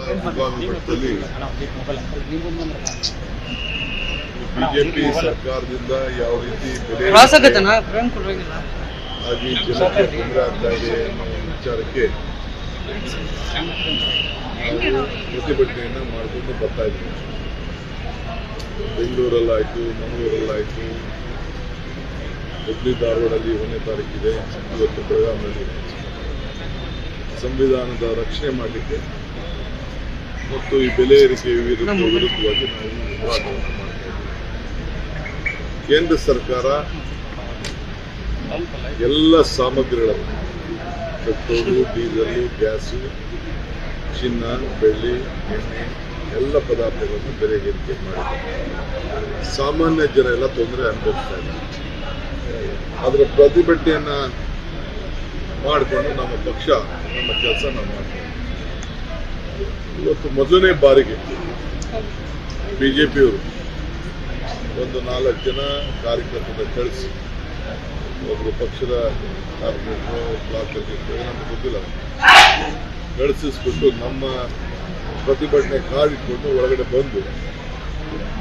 ಮಟ್ಟದಲ್ಲಿ ಬಿಜೆಪಿ ಸರ್ಕಾರದಿಂದ ಯಾವ ರೀತಿ ಬೆಲೆ ಆಗಿ ಜನಕ್ಕೆ ತೊಂದರೆ ಆಗ್ತಾ ಇದೆ ಅನ್ನೋ ವಿಚಾರಕ್ಕೆ ಪ್ರತಿಭಟನೆಯನ್ನ ಮಾಡಿಕೊಂಡು ಬರ್ತಾ ಇದ್ದೀವಿ ಬೆಂಗಳೂರಲ್ಲಾಯ್ತು ಮಂಗಳೂರಲ್ಲಾಯ್ತು. ಹುಬ್ಳಿ ಧಾರವಾಡಲ್ಲಿ ಒಂದನೇ ತಾರೀಕಿದೆ. ಇವತ್ತು ಬೆಳಗಾವಿನಲ್ಲಿ ಸಂವಿಧಾನದ ರಕ್ಷಣೆ ಮಾಡಲಿಕ್ಕೆ ಮತ್ತು ಈ ಬೆಲೆ ಏರಿಕೆ ವಿರುದ್ಧ ವಿರುದ್ಧವಾಗಿ ನಾವು ಹೋರಾಟವನ್ನು ಮಾಡ್ತಾ ಇದ್ದೀವಿ. ಕೇಂದ್ರ ಸರ್ಕಾರ ಎಲ್ಲ ಸಾಮಗ್ರಿಗಳನ್ನು ಪೆಟ್ರೋಲು ಡೀಸೆಲು ಗ್ಯಾಸು ಚಿನ್ನ ಬೆಳ್ಳಿ ಎಣ್ಣೆ ಎಲ್ಲ ಪದಾರ್ಥಗಳನ್ನು ಬೆಲೆ ಏರಿಕೆ ಮಾಡಿದೆ ಸಾಮಾನ್ಯ ಜನ ಎಲ್ಲ ತೊಂದರೆ ಅನುಭವಿಸ್ತಾ ಇದ್ದಾರೆ. ಅದರ ಪ್ರತಿಭಟನೆಯನ್ನು ಮಾಡಿಕೊಂಡು ನಮ್ಮ ಪಕ್ಷ ನಮ್ಮ ಕೆಲಸ ನಾವು ಮಾಡ್ತೀವಿ ಇವತ್ತು ಮೊದಲನೇ ಬಾರಿಗೆ ಬಿಜೆಪಿಯವರು ಒಂದು ನಾಲ್ಕು ಜನ ಕಾರ್ಯಕರ್ತರ ಕಳಿಸಿ ಒಬ್ಬರು ಪಕ್ಷದ ಕಾರ್ಯಕರ್ತರು, ಬ್ಲಾಕ್ ಅಧ್ಯಕ್ಷರು ನಮ್ಗೆ ಗೊತ್ತಿಲ್ಲ. ಕಳಿಸಿಸ್ಬಿಟ್ಟು ನಮ್ಮ ಪ್ರತಿಭಟನೆ ಕಾಡಿಟ್ಕೊಂಡು ಒಳಗಡೆ ಬಂದು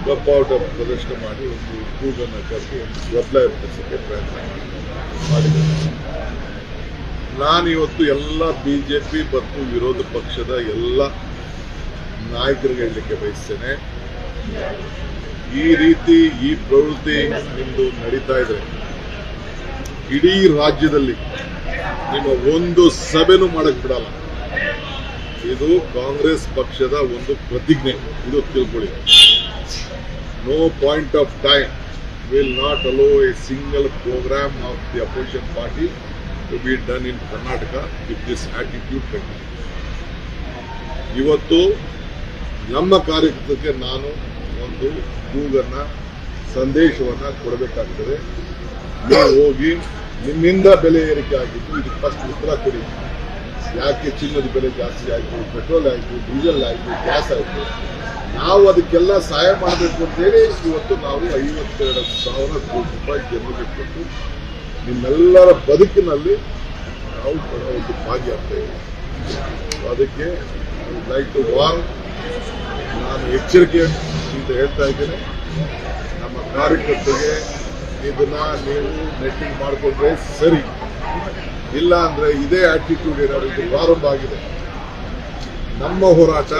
ಕಪ್ಪಾಟ ಪ್ರದರ್ಶನ ಮಾಡಿ ಒಂದು ಕೂಗನ್ನು ಕರೆದು ಒಂದು ಎಬ್ಬಿಸೋಕ್ಕೆ ಪ್ರಯತ್ನ ಮಾಡಿದ್ದಾರೆ. ನಾನು ಇವತ್ತು ಜೆ ಪಿ ಮತ್ತು ವಿರೋಧ ಪಕ್ಷದ ಎಲ್ಲ ನಾಯಕರಿಗೆ ಹೇಳಲಿಕ್ಕೆ ಬಯಸ್ತೇನೆ. ಈ ರೀತಿ ಈ ಪ್ರವೃತ್ತಿ ನಿಮ್ದು ನಡೀತಾ ಇದೆ ಇಡೀ ರಾಜ್ಯದಲ್ಲಿ ನಿಮ್ಮ ಒಂದು ಸಭೆನೂ ಮಾಡಕ್ ಬಿಡಲ್ಲ. ಇದು ಕಾಂಗ್ರೆಸ್ ಪಕ್ಷದ ಒಂದು ಪ್ರತಿಜ್ಞೆ. ಇದು ತಿಳ್ಕೊಳ್ಳಿ. No point of time will not allow a single program of the opposition party be done in Karnataka with this attitude continue ಇವತ್ತು ನಮ್ಮ ಕಾರ್ಯಕರ್ತಕ್ಕೆ ನಾನು ಒಂದು ಕೂಗನ್ನ, ಸಂದೇಶವನ್ನ ಕೊಡಬೇಕಾಗ್ತದೆ. ನೀವು ಹೋಗಿ ನಿಮ್ಮಿಂದ ಬೆಲೆ ಏರಿಕೆ ಆಗಿತ್ತು ಇದು ಫಸ್ಟ್ ಉತ್ತರ ಕೊಡಿ. ಯಾಕೆ ಚಿನ್ನದ ಬೆಲೆ ಜಾಸ್ತಿ ಆಯಿತು ಪೆಟ್ರೋಲ್ ಆಯಿತು ಡೀಸೆಲ್ ಆಯಿತು ಗ್ಯಾಸ್ ಆಯಿತು? ನಾವು ಅದಕ್ಕೆಲ್ಲ ಸಹಾಯ ಮಾಡಬೇಕು ಅಂತೇಳಿ ಇವತ್ತು ನಾವು ಐವತ್ತೆರಡು ಸಾವಿರ ಕೋಟಿ ರೂಪಾಯಿ ಜನರಿಗೆ ಕೊಟ್ಟು ನಿಮ್ಮೆಲ್ಲರ ಬದುಕಿನಲ್ಲಿ ನಾವು ಒಂದು ಭಾಗ್ಯ ಇದ್ದೀವಿ ಅದಕ್ಕೆ ಲೈಕ್ ಟು ವಾರ್ ನಾನು ಎಚ್ಚರಿಕೆ ಅಂತ ಹೇಳ್ತಾ ಇದ್ದೇನೆ. ನಮ್ಮ ಕಾರ್ಯಕರ್ತರಿಗೆ ಇದನ್ನ ನೀವು ನೆಟ್ಟಿಂಗ್ ಮಾಡಿಕೊಂಡ್ರೆ ಸರಿ. ಇಲ್ಲ ಅಂದ್ರೆ ಇದೇ ಆಟಿಟ್ಯೂಡ್ ಏನಾದ್ರು ಪ್ರಾರಂಭ ಆಗಿದೆ. ನಮ್ಮ ಹೋರಾಟ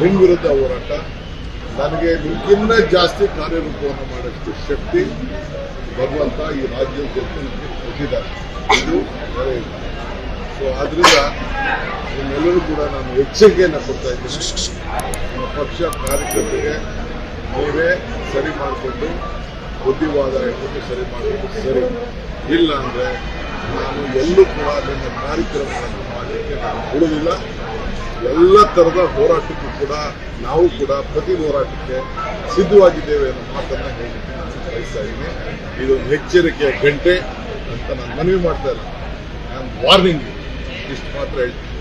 ನಿಮ್ಮ ವಿರುದ್ಧ ಹೋರಾಟ. ನನಗೆ ನಿಮ್ಗಿನ್ನ ಜಾಸ್ತಿ ಕಾರ್ಯರೂಪವನ್ನು ಮಾಡೋಷ್ಟು ಶಕ್ತಿ ಭಗವಂತ ಈ ರಾಜ್ಯದ ಜನತೆ ನಮಗೆ ಕೊಟ್ಟಿದ್ದಾರೆ. ಇದು ಬೇರೆ ಇಲ್ಲ ಸೊ ಆದ್ರಿಂದ ನಿಮ್ಮೆಲ್ಲರೂ ಕೂಡ ನಾನು ಎಚ್ಚರಿಕೆಯನ್ನು ಕೊಡ್ತಾ ಇದ್ದೀನಿ. ನಮ್ಮ ಪಕ್ಷ ಕಾರ್ಯಕರ್ತರಿಗೆ ನೀವೇ ಸರಿ ಮಾಡಿಕೊಂಡು, ಬುದ್ಧಿವಾದ ಹೇಳ್ಕೊಂಡು ಸರಿ ಮಾಡಿಕೊಂಡು ಸರಿ. ಇಲ್ಲ ಅಂದ್ರೆ ನಾನು ಎಲ್ಲೂ ಕೂಡ ನನ್ನ ಕಾರ್ಯಕ್ರಮಗಳನ್ನು ಮಾಡಲಿಕ್ಕೆ ನಾನು ಬಿಡುವುದಿಲ್ಲ. ಎಲ್ಲ ಥರದ ಹೋರಾಟಕ್ಕೂ ಕೂಡ ನಾವು ಕೂಡ ಪ್ರತಿ ಹೋರಾಟಕ್ಕೆ ಸಿದ್ಧವಾಗಿದ್ದೇವೆ ಅನ್ನೋ ಮಾತನ್ನ ಹೇಳಲಿಕ್ಕೆ ನಾನು ಬಯಸ್ತಾ ಇದ್ದೀನಿ. ಇದೊಂದು ಎಚ್ಚರಿಕೆಯ ಗಂಟೆ ಅಂತ ನಾನು ಮನವಿ ಮಾಡ್ತಾ ಇಲ್ಲ. ನಾನು ವಾರ್ನಿಂಗ್ ಇಷ್ಟು ಮಾತ್ರ ಹೇಳ್ತೀನಿ.